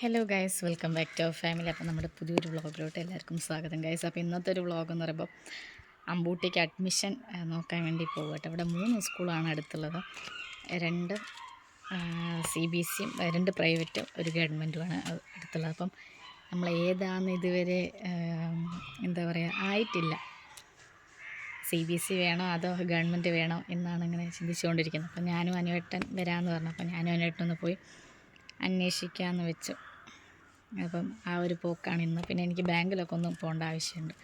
Hello guys welcome back to our family അപ്പോൾ നമ്മുടെ പുതിയൊരു വ്ളോഗിലോട്ട് എല്ലാവർക്കും സ്വാഗതം ഗൈസ് അപ്പോൾ ഇന്നത്തെ ഒരു വ്ളോഗ് എന്ന് പറയുമ്പോൾ അമ്പൂട്ടിക്ക് അഡ്മിഷൻ നോക്കാൻ വേണ്ടി പോകട്ടെ അവിടെ മൂന്ന് സ്കൂളാണ് അടുത്തുള്ളത്. രണ്ട് സി ബി സിയും രണ്ട് പ്രൈവറ്റും ഒരു ഗവൺമെന്റുമാണ് അടുത്തുള്ളത്. അപ്പം നമ്മൾ ഏതാണെന്ന് ഇതുവരെ എന്താ പറയുക ആയിട്ടില്ല. സി ബി എസ് സി വേണോ അതോ ഗവൺമെന്റ് വേണോ എന്നാണ് ഇങ്ങനെ ചിന്തിച്ചുകൊണ്ടിരിക്കുന്നത്. അപ്പം ഞാനും അനുവേട്ടൻ വരാമെന്ന് പറഞ്ഞു. അപ്പം ഞാനും അനുവേട്ടൻ ഒന്ന് പോയി അന്വേഷിക്കാമെന്ന് വെച്ചു. അപ്പം ആ ഒരു പോക്കാണ് ഇന്ന്. പിന്നെ എനിക്ക് ബാങ്കിലൊക്കെ ഒന്നും പോകേണ്ട ആവശ്യമുണ്ട്.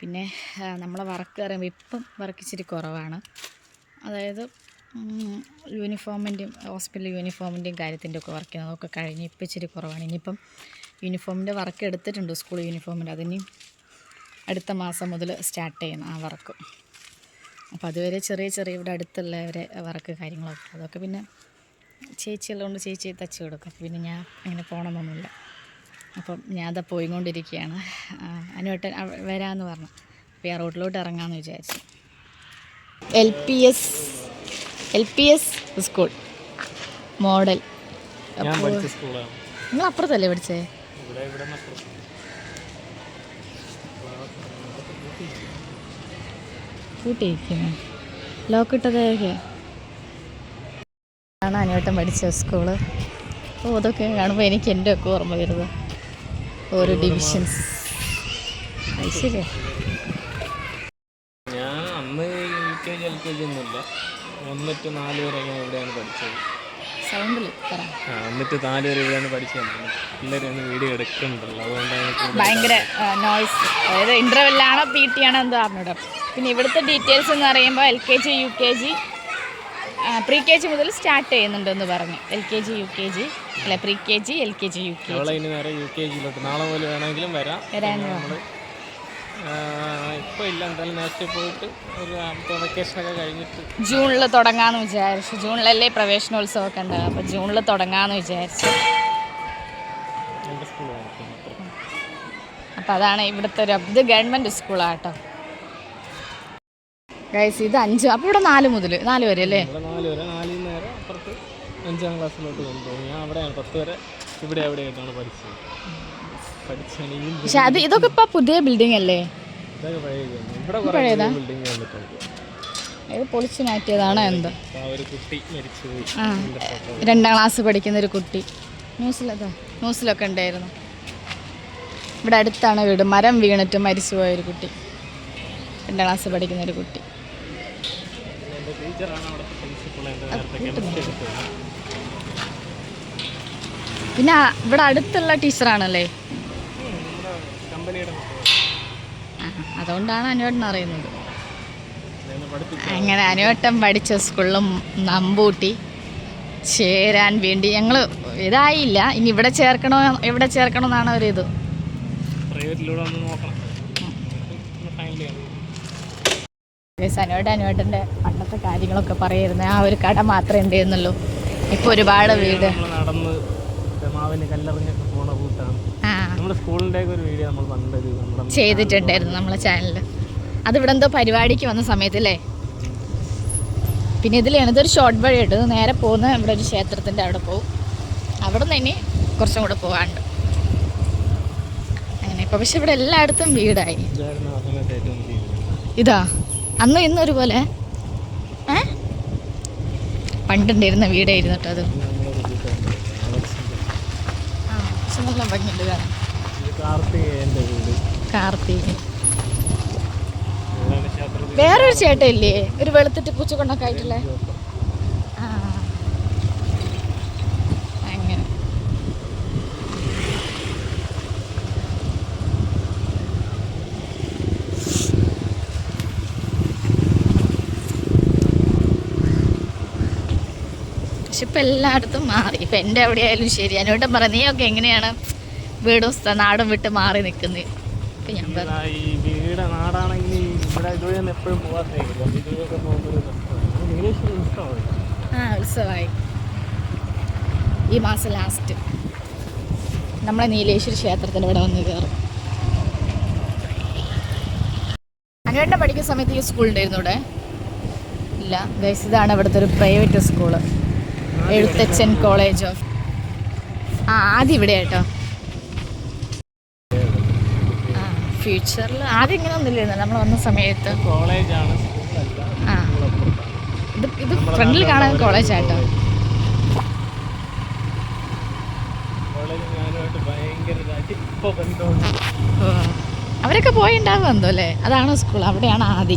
പിന്നെ നമ്മളെ വർക്ക് പറയുമ്പോൾ ഇപ്പം വർക്ക് ഇച്ചിരി കുറവാണ്. അതായത് യൂണിഫോമിന്റെയും ഹോസ്പിറ്റൽ യൂണിഫോമിന്റെയും കാര്യത്തിന്റെ ഒക്കെ വർക്ക് ചെയ്യുന്നതൊക്കെ കഴിഞ്ഞ് ഇപ്പം ഇച്ചിരി കുറവാണ്. ഇനിയിപ്പം യൂണിഫോമിന്റെ വർക്ക് എടുത്തിട്ടുണ്ട് സ്കൂൾ യൂണിഫോമിന്റെ അതിനി അടുത്ത മാസം മുതൽ സ്റ്റാർട്ട് ചെയ്യണം ആ വർക്ക് അപ്പോൾ അതുവരെ ചെറിയ ചെറിയ ഇവിടെ അടുത്തുള്ളവരെ വർക്ക് കാര്യങ്ങളൊക്കെ. അതൊക്കെ പിന്നെ ചേച്ചിയുള്ളതുകൊണ്ട് ചേച്ചി തച്ചു കൊടുക്കും. പിന്നെ ഞാൻ അങ്ങനെ പോകണമെന്നൊന്നുമില്ല. അപ്പം ഞാൻ അതാ പോയിക്കൊണ്ടിരിക്കുകയാണ്. അനുവട്ടൻ വരാമെന്ന് പറഞ്ഞു. അപ്പോൾ ഞാൻ റോഡിലോട്ട് ഇറങ്ങാമെന്ന് വിചാരിച്ചു. L P S L P S school. Model. നിങ്ങൾ അപ്പുറത്തല്ലേ പഠിച്ചേ. കൂട്ടിയിരിക്കുന്നു. ലോക്ക് ഇട്ടതൊക്കെ. ആണ് അനുവട്ടം പഠിച്ച സ്കൂൾ. ഓ അതൊക്കെ കാണുമ്പോൾ എനിക്ക് എന്റെ ഒക്കെ ഓർമ്മ വരുന്നത് ഓരോ ഡിവിഷൻസ് അത് ഞാൻ അന്ന് U K G L K G ഒന്നുമില്ല. ഒന്നിട്ട് നാല് വരെ ഞാൻ ഇവിടെയാണ് പഠിച്ചത്. സൗണ്ടിൽ പറ. എന്നിട്ട് നാല് വരെ ഇവിടെയാണ് പഠിച്ചത്. എല്ലാവരും വീഡിയോ എടുക്കുന്നുണ്ടല്ലോ. അതുകൊണ്ടാണ് ഭയങ്കര നോയ്സ് അതായത് ഇന്റർവെല്ലാണോ പി ടി ആണോ എന്തോ അറിഞ്ഞൂടാ പിന്നെ ഇവിടുത്തെ ഡീറ്റെയിൽസ് എന്ന് പറയുമ്പോൾ L K G U K G pre K G മുതൽ സ്റ്റാർട്ട് ചെയ്യുന്നുണ്ടെന്ന് പറഞ്ഞു. L K G U K G അല്ല pre K G L K G U K അവളെ ഇനി നേരെ യു കെ ജിയിലോട്ട് നാളെ മുതൽ വേണമെങ്കിലും വരാം. ഇപ്പോൾ ഇല്ല എന്തായാലും നേരത്തെ പോയിട്ട് ഒരു വെക്കേഷനൊക്കെ കഴിഞ്ഞിട്ട്. ജൂണിൽ തുടങ്ങാന്ന് വിചാരിച്ചു. ജൂണിലല്ലേ പ്രവേശനോത്സവമൊക്കെ ഉണ്ടാകും അപ്പോൾ ജൂണിൽ തുടങ്ങാന്ന് വിചാരിച്ചു. അപ്പൊ സ്കൂൾ അതാണ് ഇവിടുത്തെ ഒരു ഇത് ഗവൺമെന്റ് സ്കൂളാണ് കേട്ടോ. ഗൈസ് ഇത് അഞ്ച്. അപ്പോൾ ഇവിടെ നാല് മുതൽ നാല് വരെ അല്ലേ? നാല് വരെ. നാലിൽ നേരെ അപ്പുറത്ത് അഞ്ചാം ക്ലാസ്സിലോട്ട് കൊണ്ടുപോകും ഞാൻ അവിടെയാണ് പത്ത് വരെ ഇവിടെ പഠിച്ചത്? ഈ പക്ഷെ അത് ഇതൊക്കെ ഇപ്പൊ പുതിയ ബിൽഡിംഗ് അല്ലേ? ഇത് പൊളിച്ചു മാറ്റിയതാണ് എന്തോ? രണ്ടാം ക്ലാസ് പഠിക്കുന്ന ഒരു കുട്ടി. ന്യൂസിലതാ? ന്യൂസിലൊക്കെ ഉണ്ടായിരുന്നു. ഇവിടെ അടുത്താണ് വീട്. മരം വീണിട്ട് മരിച്ചുപോയ ഒരു കുട്ടി. രണ്ടാം ക്ലാസ് പഠിക്കുന്ന ഒരു കുട്ടി. ടീച്ചറാണ് അവിടുത്തെ പ്രിൻസിപ്പൾ എന്റെ നേരത്തെ കെമിസ്ട്രി എടുത്തത് പിന്നെ ആ- ഇവിടെ അടുത്തുള്ള ടീച്ചറാണല്ലേ? ഉം, നമ്മുടെ കമ്പനിയുടെ ആ, അതുകൊണ്ടാണ് അനുവേട്ടൻ അറിയുന്നത്. പഠിപ്പിച്ചു അങ്ങനെ അനുവേട്ടൻ പഠിച്ച സ്കൂളിലും നമ്പൂട്ടി ചേരാൻ വേണ്ടി ഞങ്ങൾ ഇതായില്ല. ഇനി ഇവിടെ ചേർക്കണോ ഇവിടെ ചേർക്കണോ എന്നാണ് ഒരു ഇത് പ്രൈവറ്റിലൂടെ ഒന്ന് നോക്കണം ഫൈനൽ ചെയ്യണം അനുവേട്ടൻ അനുവേട്ടന്റെ പണ്ടത്തെ കാര്യങ്ങളൊക്കെ പറയായിരുന്നു ആ ഒരു കട മാത്രമേ ഉണ്ടായിരുന്നുള്ളൂ ഇപ്പൊ ഒരുപാട് വീട്. നമ്മൾ നടന്ന് മാവിന് കല്ലെറിഞ്ഞൊക്കെ പോണ റൂട്ടാണ്. നമ്മുടെ സ്കൂളിന്റെ ഒരു വീഡിയോ നമ്മൾ ചെയ്തിട്ടുണ്ടായിരുന്നു നമ്മളെ ചാനലിൽ അതിവിടെ എന്തോ പരിപാടിക്ക് വന്ന സമയത്തല്ലേ പിന്നെ ഇതിലാണ് ഇതൊരു ഷോർട്ട് വഴി ഉണ്ട് നേരെ പോകുന്ന ഇവിടെ ഒരു ക്ഷേത്രത്തിന്റെ അവിടെ പോകും അവിടെ നിന്ന് ഇനി കുറച്ചും കൂടെ പോകാണ്ട് അങ്ങനെ ഇപ്പൊ പക്ഷെ ഇവിടെ എല്ലായിടത്തും വീടായി. ഇതാ. അന്നും ഇന്നും ഒരുപോലെ ഏ? പണ്ടുണ്ടായിരുന്ന വീടായിരുന്നു കേട്ടോ അത്. ആ നല്ല ഭംഗിയുണ്ട് കാണാൻ. വേറൊരു ചേട്ടയില്ലേ ഒരു വെളുത്തിട്ട് പൂച്ചക്കൊണ്ടൊക്കെ ആയിട്ടുള്ള ആ അങ്ങനെ പക്ഷെ ഇപ്പം എല്ലായിടത്തും മാറി. ഇപ്പം എന്റെ എവിടെ ആയാലും ശരി. എന്നോട്ടും പറ നീയൊക്കെ എങ്ങനെയാണ് വീടും നാടും വിട്ട് മാറി നിൽക്കുന്നത് ഇപ്പം ഞാൻ ഇതാ ഈ വീട് നാടാണെങ്കിൽ ഇവിടെ ഇതുവഴി എപ്പോഴും ആ ഉത്സവമായി ഈ മാസം ലാസ്റ്റ് നമ്മളെ നീലേശ്വരി ക്ഷേത്രത്തിന് ഇവിടെ വന്ന് കയറും അനുവേട്ടൻ പഠിക്കുന്ന സമയത്ത് ഈ സ്കൂളുണ്ടായിരുന്നു ഇവിടെ ഇല്ല. ഗൈസ് ഇതാണ് ഇവിടുത്തെ ഒരു private school Ezhuthachan college of ആ ആദ്യം ഇവിടെ കേട്ടോ ഫ്യൂച്ചറിൽ ആദ്യം ഇങ്ങനെ ഒന്നുമില്ലായിരുന്നു. നമ്മൾ വന്ന സമയത്ത്. കോളേജാണ് സ്കൂളല്ല ആ. ഇത് ഇത് ഫ്രണ്ടിൽ കാണാൻ കോളേജ് ആട്ടോ അവരൊക്കെ പോയിണ്ടാവും എന്തോ അല്ലേ അതാണ് സ്കൂൾ. അവിടെയാണ് ആദി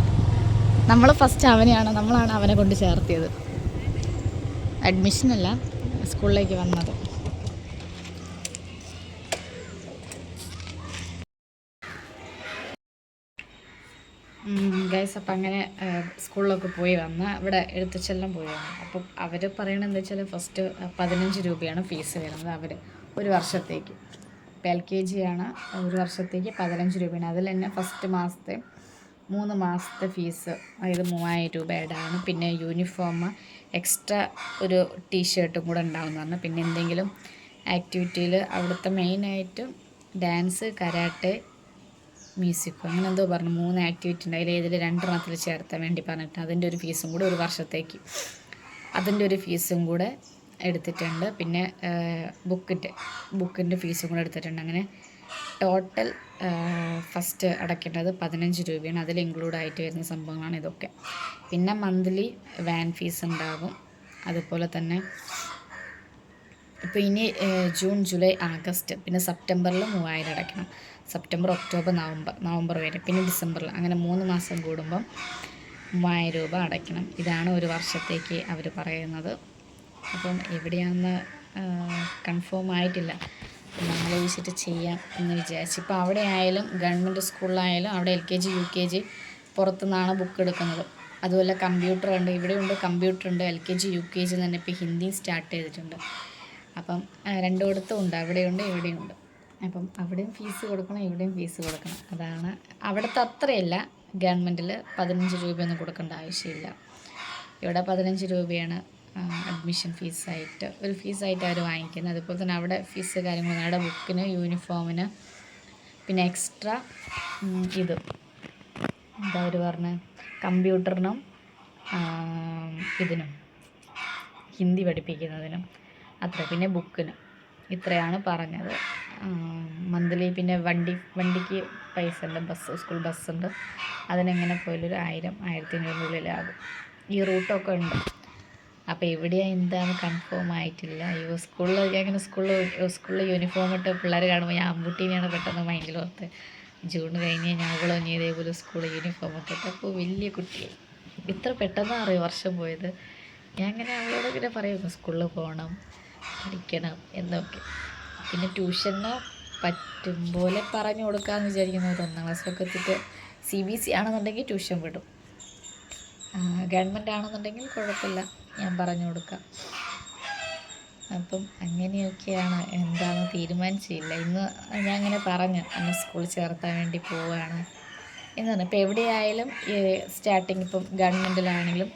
നമ്മൾ ഫസ്റ്റ് അവനെയാണ് നമ്മളാണ് അവനെ കൊണ്ട് ചേർത്തിയത്. അഡ്മിഷനല്ല സ്കൂളിലേക്ക് വന്നത്. ഗൈസ് അപ്പം അങ്ങനെ സ്കൂളിലൊക്കെ പോയി വന്ന് ഇവിടെ എഴുത്തച്ഛെല്ലാം പോയി വന്നു. അപ്പം അവർ പറയണത് എന്താ വെച്ചാൽ ഫസ്റ്റ് പതിനഞ്ച് രൂപയാണ് ഫീസ് വരുന്നത് അവർ ഒരു വർഷത്തേക്ക്. ഇപ്പം എൽ കെ ജി ആണ് ഒരു വർഷത്തേക്ക് പതിനഞ്ച് രൂപയാണ്. അതിൽ തന്നെ ഫസ്റ്റ് മാസത്തെ മൂന്ന് മാസത്തെ ഫീസ് അതായത് മൂവായിരം രൂപ പിന്നെ യൂണിഫോം എക്സ്ട്രാ ഒരു ടീഷർട്ടും കൂടെ ഉണ്ടാവുന്നതാണ്. പിന്നെ എന്തെങ്കിലും ആക്ടിവിറ്റിയിൽ അവിടുത്തെ മെയിനായിട്ട് ഡാൻസ് കരാട്ടെ മ്യൂസിക്കും അങ്ങനെ എന്തോ പറഞ്ഞു. മൂന്ന് ആക്ടിവിറ്റി ഉണ്ട്. അതിൽ ഏതിൽ രണ്ടെണ്ണത്തിൽ ചേർത്താൻ വേണ്ടി പറഞ്ഞിട്ട് അതിന്റെ ഒരു ഫീസും കൂടെ ഒരു വർഷത്തേക്ക് അതിന്റെ ഒരു ഫീസും കൂടെ എടുത്തിട്ടുണ്ട്. പിന്നെ ബുക്കിന്റെ ബുക്കിന്റെ ഫീസും കൂടെ എടുത്തിട്ടുണ്ട്. അങ്ങനെ ടോട്ടൽ ഫസ്റ്റ് അടയ്ക്കേണ്ടത് പതിനഞ്ച് രൂപയാണ്. അതിൽ ഇൻക്ലൂഡ് ആയിട്ട് വരുന്ന സംഭവങ്ങളാണ് ഇതൊക്കെ. പിന്നെ മന്ത്ലി വാൻ ഫീസ് ഉണ്ടാകും അതുപോലെ തന്നെ ഇപ്പോൾ ഇനി ജൂൺ ജൂലൈ ആഗസ്റ്റ് പിന്നെ സെപ്റ്റംബറിൽ മൂവായിരം അടയ്ക്കണം. സെപ്റ്റംബർ ഒക്ടോബർ നവംബർ നവംബർ വരെ. പിന്നെ ഡിസംബറിൽ അങ്ങനെ മൂന്ന് മാസം കൂടുമ്പം മൂവായിരം രൂപ അടയ്ക്കണം. ഇതാണ് ഒരു വർഷത്തേക്ക് അവർ പറയുന്നത്. അപ്പം എവിടെയാണെന്ന് കൺഫേം ആയിട്ടില്ല. വിസിറ്റ് ചെയ്യാം എന്ന് വിചാരിച്ചു. ഇപ്പോൾ അവിടെ ആയാലും ഗവൺമെന്റ് സ്കൂളിലായാലും അവിടെ L K G U K G പുറത്തുനിന്നാണ് book എടുക്കുന്നത്. അതുപോലെ കമ്പ്യൂട്ടർ ഉണ്ട്. ഇവിടെയുണ്ട് കമ്പ്യൂട്ടർ ഉണ്ട് L K G U K G തന്നെ ഇപ്പോൾ ഹിന്ദി സ്റ്റാർട്ട് ചെയ്തിട്ടുണ്ട്. അപ്പം രണ്ടിടത്തും ഉണ്ട്. അവിടെയുണ്ട് ഇവിടെയുണ്ട് അപ്പം അവിടെയും ഫീസ് കൊടുക്കണം ഇവിടെയും ഫീസ് കൊടുക്കണം. അതാണ് അവിടുത്തെ അത്രയല്ല. ഗവൺമെന്റിൽ പതിനഞ്ച് രൂപയൊന്നും കൊടുക്കേണ്ട ആവശ്യമില്ല. ഇവിടെ പതിനഞ്ച് രൂപയാണ് അഡ്മിഷൻ ഫീസായിട്ട് ഒരു ഫീസായിട്ട് അവർ വാങ്ങിക്കുന്നത്. അതുപോലെ തന്നെ അവിടെ ഫീസ് കാര്യങ്ങൾ അവിടെ ബുക്കിന് യൂണിഫോമിന് പിന്നെ എക്സ്ട്രാ ഇത്. എന്താ അവർ പറഞ്ഞത് കമ്പ്യൂട്ടറിനും ഇതിനും ഹിന്ദി പഠിപ്പിക്കുന്നതിനും. അത്ര. പിന്നെ ബുക്കിന് ഇത്രയാണ് പറഞ്ഞത്. മന്ത്ലി പിന്നെ വണ്ടി വണ്ടിക്ക് പൈസ ഉണ്ട്. ബസ് സ്കൂൾ ബസ്സുണ്ട് അതിനെങ്ങനെ പോയാലും ഒരു ആയിരം ആയിരത്തി അഞ്ഞൂറിനുള്ളിലാകും ഈ റൂട്ടൊക്കെ ഉണ്ട്. അപ്പോൾ എവിടെയാണ് എന്താണെന്ന് കൺഫേം ആയിട്ടില്ല. അയ്യോ സ്കൂളിൽ അങ്ങനെ സ്കൂളിൽ സ്കൂളിൽ യൂണിഫോം ഇട്ട് പിള്ളേർ കാണുമ്പോൾ ഞാൻ അമ്പൂട്ടീനെയാണ് പെട്ടെന്ന് മൈൻഡിൽ ഓർത്ത് ജൂൺ കഴിഞ്ഞ് ഞാൻ അവളോ ഇനി ഇതേപോലെ സ്കൂളിൽ യൂണിഫോം ഇട്ടിട്ട് അപ്പോൾ വലിയ കുട്ടി ഇത്ര പെട്ടെന്ന് അറിയോ വർഷം പോയത്? ഞാൻ അങ്ങനെ അവളോട് ഇങ്ങനെ പറയുന്നു സ്കൂളിൽ പോകണം പഠിക്കണം എന്നൊക്കെ. പിന്നെ ട്യൂഷന് പറ്റും പോലെ പറഞ്ഞു കൊടുക്കാമെന്ന് വിചാരിക്കുന്നവർ ഒന്നാം ക്ലാസ്സിലൊക്കെ എത്തിയിട്ട് സി ബി സി ആണെന്നുണ്ടെങ്കിൽ ട്യൂഷൻ വിടും. ഗവൺമെന്റ് ആണെന്നുണ്ടെങ്കിൽ കുഴപ്പമില്ല. ഞാൻ പറഞ്ഞു കൊടുക്കാം. അപ്പം അങ്ങനെയൊക്കെയാണ് എന്താണെന്ന് തീരുമാനിച്ചില്ല. ഇന്ന് ഞാൻ അങ്ങനെ പറഞ്ഞു. എന്നെ സ്കൂളിൽ ചേർത്താൻ വേണ്ടി പോവുകയാണ് എന്നാണ് ഇപ്പോൾ എവിടെയായാലും സ്റ്റാർട്ടിങ് ഇപ്പം ഗവൺമെന്റിലാണെങ്കിലും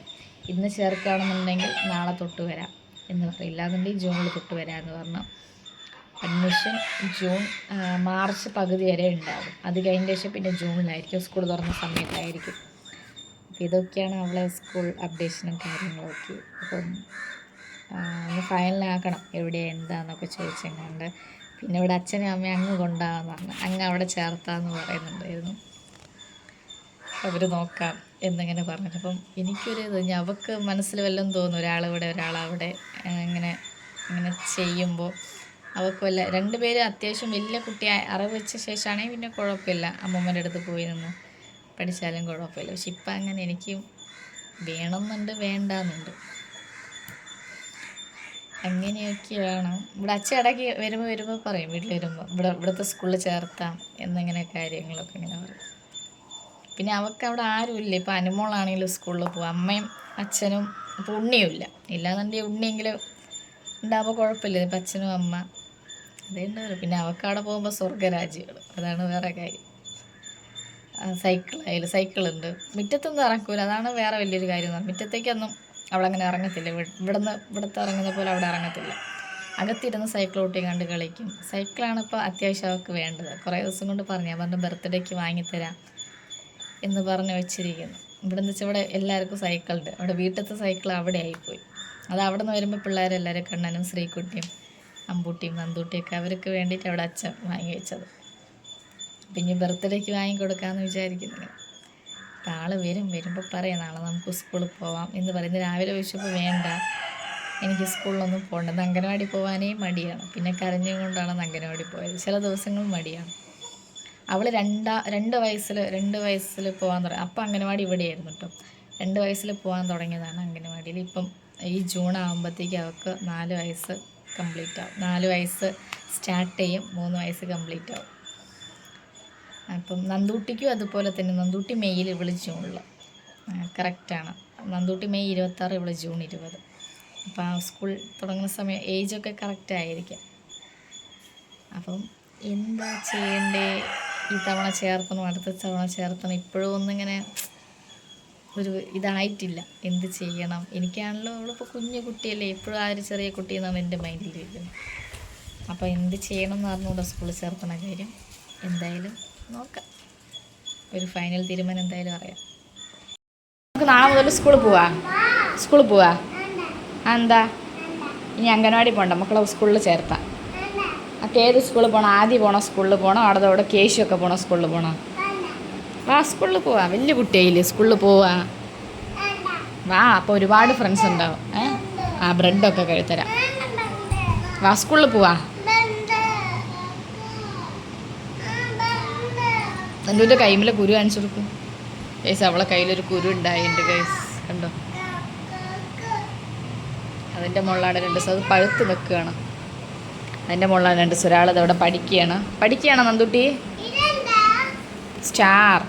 ഇന്ന് ചേർക്കുകയാണെന്നുണ്ടെങ്കിൽ നാളെ തൊട്ട് വരാം എന്ന് പറയും ഇല്ലാന്നുണ്ടെങ്കിൽ ജൂണിൽ തൊട്ട് വരാമെന്ന് പറഞ്ഞു. അഡ്മിഷൻ ജൂൺ മാർച്ച് പകുതി വരെ ഉണ്ടാകും അത് കഴിഞ്ഞ ശേഷം പിന്നെ ജൂണിലായിരിക്കും. സ്കൂൾ തുറന്ന സമയത്തായിരിക്കും. അപ്പോൾ ഇതൊക്കെയാണ് അവളെ സ്കൂൾ അപ്ഡേഷനും കാര്യങ്ങളൊക്കെ. അപ്പം ഒന്ന് ഫൈനലാക്കണം എവിടെ എന്താന്നൊക്കെ ചോദിച്ചെങ്ങാണ്ട്. പിന്നെ ഇവിടെ അച്ഛനും അമ്മയും അങ്ങ് കൊണ്ടാകാന്ന് പറഞ്ഞു അങ്ങ് അവിടെ ചേർത്താന്ന് പറയുന്നുണ്ടായിരുന്നു. അവർ നോക്കാം എന്നിങ്ങനെ പറഞ്ഞു അപ്പം എനിക്കൊരു ഇത് അവൾക്ക് മനസ്സിൽ വല്ലതും തോന്നും ഒരാളിവിടെ ഒരാളവിടെ ഇങ്ങനെ ഇങ്ങനെ ചെയ്യുമ്പോൾ. അവൾക്ക് വല്ല രണ്ടുപേരും അത്യാവശ്യം വലിയ കുട്ടിയായി അറിവ് വെച്ച ശേഷമാണെങ്കിൽ പിന്നെ കുഴപ്പമില്ല അമ്മമ്മേന്റെ അടുത്ത് പോയി നിന്ന്. പഠിച്ചാലും കുഴപ്പമില്ല. പക്ഷെ ഇപ്പം അങ്ങനെ എനിക്ക് വേണമെന്നുണ്ട് വേണ്ടാന്നുണ്ട്. അങ്ങനെയൊക്കെയാണ് ഇവിടെ അച്ഛൻ ഇടയ്ക്ക് വരുമ്പോൾ വരുമ്പോൾ പറയും വീട്ടിൽ വരുമ്പോൾ ഇവിടെ ഇവിടുത്തെ സ്കൂളിൽ ചേർത്താം എന്നിങ്ങനെ കാര്യങ്ങളൊക്കെ ഇങ്ങനെ പറയും. പിന്നെ അവൾക്ക് അവിടെ ആരുമില്ല ഇപ്പം അനുമോളാണെങ്കിലും സ്കൂളിൽ പോകും അമ്മയും അച്ഛനും ഇപ്പോൾ ഉണ്ണിയുമില്ല ഇല്ലാന്നുണ്ടെങ്കിൽ ഉണ്ണിയെങ്കിലും ഉണ്ടാകുമ്പോൾ കുഴപ്പമില്ല. ഇപ്പം അച്ഛനും അമ്മ അതേ ഉണ്ടാവില്ല പിന്നെ അവൾക്ക് അവിടെ പോകുമ്പോൾ സ്വർഗരാജ്യങ്ങൾ അതാണ് വേറെ കാര്യം. സൈക്കിളായാലും സൈക്കിളുണ്ട് മുറ്റത്തൊന്നും ഇറക്കൂല അതാണ് വേറെ വലിയൊരു കാര്യം എന്ന് മുറ്റത്തേക്കൊന്നും അവളങ്ങനെ ഇറങ്ങത്തില്ല. ഇവിടെ ഇവിടുന്ന് ഇവിടുത്തെ ഇറങ്ങുന്ന പോലെ അവിടെ ഇറങ്ങത്തില്ല. അകത്തിരുന്ന് സൈക്കിൾ ഓട്ടി കണ്ട് കളിക്കും. സൈക്കിളാണ് ഇപ്പോൾ അത്യാവശ്യം അവൾക്ക് വേണ്ടത്. കുറേ ദിവസം കൊണ്ട് പറഞ്ഞു ഞാൻ പറഞ്ഞു ബർത്ത്ഡേക്ക് വാങ്ങിത്തരാം എന്ന് പറഞ്ഞ് വെച്ചിരിക്കുന്നു. ഇവിടെ നിന്ന് വെച്ചാൽ ഇവിടെ എല്ലാവർക്കും സൈക്കിളുണ്ട് അവിടെ വീട്ടിലത്തെ സൈക്കിൾ അവിടെ ആയിപ്പോയി. അത് അവിടെ നിന്ന് വരുമ്പോൾ പിള്ളേരെല്ലാവരും കണ്ണനും ശ്രീകുട്ടിയും അമ്പൂട്ടിയും നന്തൂട്ടിയൊക്കെ അവർക്ക് വേണ്ടിയിട്ട് അവിടെ അച്ഛൻ വാങ്ങി വെച്ചത്. പിന്നെ ബർത്ത്ഡേക്ക് വാങ്ങി കൊടുക്കാമെന്ന് വിചാരിക്കുന്നത് അപ്പം ആൾ വരും വരുമ്പോൾ പറയാം നാളെ നമുക്ക് സ്കൂളിൽ പോവാം എന്ന് പറയുന്നത് രാവിലെ ചോദിച്ചപ്പോൾ വേണ്ട എനിക്ക് സ്കൂളിലൊന്നും പോകേണ്ടത് അംഗനവാടി പോകാനേ മടിയാണ്. പിന്നെ കരഞ്ഞുകൊണ്ടാണ് അംഗനവാടി പോയത്. ചില ദിവസങ്ങൾ മടിയാണ്. അവൾ രണ്ടാ രണ്ട് വയസ്സിൽ രണ്ട് വയസ്സിൽ പോകാൻ തുടങ്ങി. അപ്പം അംഗനവാടി ഇവിടെയായിരുന്നു കേട്ടോ രണ്ട് വയസ്സിൽ പോകാൻ തുടങ്ങിയതാണ് അംഗനവാടിയിൽ ഇപ്പം ഈ ജൂൺ ആകുമ്പോഴത്തേക്ക് അവൾക്ക് നാല് വയസ്സ് കംപ്ലീറ്റ് ആവും. നാല് വയസ്സ് സ്റ്റാർട്ട് ചെയ്യും മൂന്ന് വയസ്സ് കംപ്ലീറ്റ് ആവും. അപ്പം നന്തൂട്ടിക്കും അതുപോലെ തന്നെ നന്തൂട്ടി മെയ്യിൽ ഇവൾ ജൂണിൽ കറക്റ്റാണ് നന്തൂട്ടി മെയ് ഇരുപത്താറ് ഇവൾ ജൂൺ ഇരുപത്. അപ്പോൾ ആ സ്കൂൾ തുടങ്ങുന്ന സമയം ഏജൊക്കെ കറക്റ്റ് ആയിരിക്കും. അപ്പം എന്താ ചെയ്യണ്ടേ? ഈ തവണ ചേർക്കണം അടുത്ത തവണ ചേർക്കണം ഇപ്പോഴും ഒന്നിങ്ങനെ ഒരു ഇതായിട്ടില്ല. എന്ത് ചെയ്യണം? എനിക്കാണല്ലോ അവളിപ്പോൾ കുഞ്ഞു കുട്ടിയല്ലേ. എപ്പോഴും ആ ഒരു ചെറിയ കുട്ടി എന്നാണ് എന്റെ മൈൻഡിലിരിക്കുന്നത് അപ്പോൾ എന്ത് ചെയ്യണം എന്ന് അറിഞ്ഞുകൂടെ സ്കൂളിൽ ചേർക്കണ കാര്യം. എന്തായാലും നോക്കാം. ഒരു ഫൈനൽ തീരുമാനം എന്തായാലും അറിയാം. നമുക്ക് നാളെ മുതൽ സ്കൂളിൽ പോവാ. സ്കൂളിൽ പോവാ? എന്താ? ഇനി അംഗനവാടി പോകണ്ട മക്കളെ സ്കൂളിൽ ചേർത്താം. അപ്പം ഏത് സ്കൂളിൽ പോകണം ആദ്യം പോകണം സ്കൂളിൽ പോകണം അവിടെ അവിടെ കേശുവൊക്കെ പോകണം സ്കൂളിൽ പോകണം വാ സ്കൂളിൽ പോവാ. വലിയ കുട്ടിയായില്ലേ? സ്കൂളിൽ പോവാ. വാ അപ്പോൾ ഒരുപാട് ഫ്രണ്ട്സ് ഉണ്ടാവും. ഏ? ആ ബ്രെഡൊക്കെ കഴിത്തരാം വാ സ്കൂളിൽ പോവാ. എന്റെ കൈമിലെ കുരു കാണിച്ചു കൊടുക്കും. ഗൈസ് അവളെ കയ്യിലൊരു കുരു ഉണ്ടായിട്ടുണ്ട് ഗൈസ് കണ്ടോ? അതിന്റെ മുകളിലാണ് രണ്ട് ദിവസം അത് പഴുത്ത് നിൽക്കുകയാണ്. അതിന്റെ മുകളിലാണ് രണ്ട് ദിവസം ഒരാൾ അവിടെ പഠിക്കുകയാണ്. പഠിക്കുകയാണ് നന്ദുട്ടി? സ്റ്റാർ.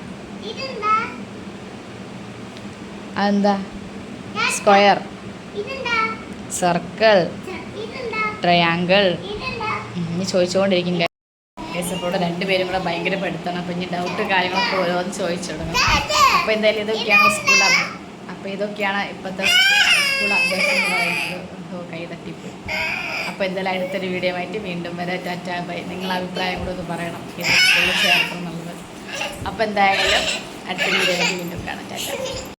അതെന്താ? സ്ക്വയർ. സർക്കിൾ. ട്രയാങ്കിൾ. ഇനി ചോദിച്ചുകൊണ്ടിരിക്കും ഇവിടെ രണ്ടുപേരും കൂടെ ഭയങ്കര പഠിത്തമാണ്. അപ്പം ഇനി ഡൗട്ട് കാര്യങ്ങളൊക്കെ ഓരോന്ന് ചോദിച്ചു തുടങ്ങും അപ്പോൾ എന്തായാലും ഇതൊക്കെയാണ് സ്കൂൾ അപ്പോൾ ഇതൊക്കെയാണ് ഇപ്പോഴത്തെ സ്കൂൾ ഓ, കൈ തട്ടിപ്പോയി. അപ്പോൾ എന്തായാലും അടുത്തൊരു വീഡിയോ ആയിട്ട് വീണ്ടും വരെ. Tata bye. നിങ്ങളെ അഭിപ്രായം കൂടെ ഒന്ന് പറയണം. ഇത് ചേർക്കണം എന്നുള്ളത്. അപ്പോൾ എന്തായാലും അടുത്ത വീഡിയോ വീണ്ടും കാണാം. ടാറ്റ.